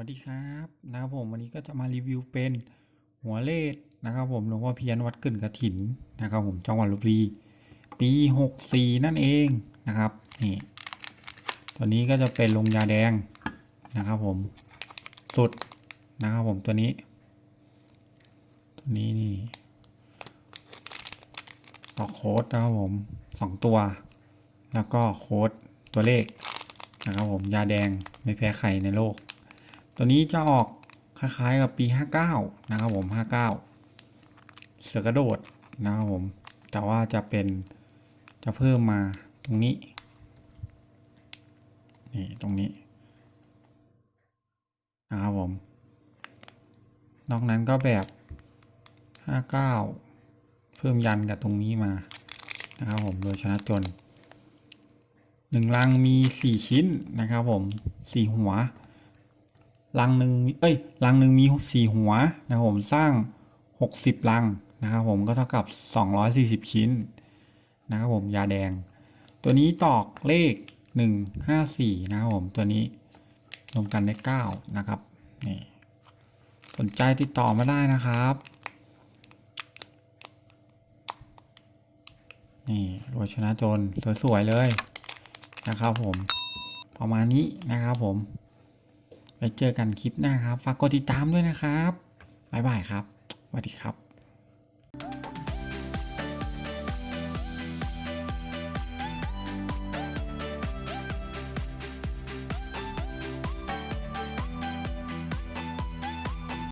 วัสดีครับนะครับผมวันนี้ก็จะมารีวิวเป็นหัวเลขนะครับผมหลวงพ่อเพียนวัดกึ่นกระถินนะครับผมจังหวัดลบบุรีปีหกสี่นั่นเองนะครับนี่ตัวนี้ก็จะเป็นลงยาแดงนะครับผมสุดนะครับผมตัวนี้ ตัวนี้นี่ต่อโค้ดนะครับผมสองตัว แล้วก็โค้ดตัวเลขนะครับผมยาแดงไม่แพ้ใครในโลก ตัวนี้จะออกคล้ายๆกับปี 59 นะครับผม 59 เสือกระโดดนะครับผม แต่ว่าจะเป็นจะเพิ่มมาตรงนี้ นี่ตรงนี้นะครับผม นอกนั้นก็แบบ 59 เพิ่มยันกับตรงนี้มานะครับผม โดยชนะจนหนึ่งลังมีสี่ชิ้นนะครับผมสี่หัว ลังหนึ่งเอ้ยลังหนึ่งมีสี่หัวนะครับผมสร้างหกสิบลังนะครับผมก็เท่ากับสองร้อยสี่สิบชิ้นนะครับผมยาแดง ตัวนี้ตอกเลขหนึ่งห้าสี่นะครับผมตัวนี้รวมกันได้เก้านะครับนี่สนใจติดต่อมาได้นะครับนี่รวยชนะจนสวยๆเลยนะครับผมประมาณนี้นะครับผม ไปเจอกันคลิปหน้าครับ ฝากกดติดตามด้วยนะครับ บ๊ายบายครับ สวัสดีครับ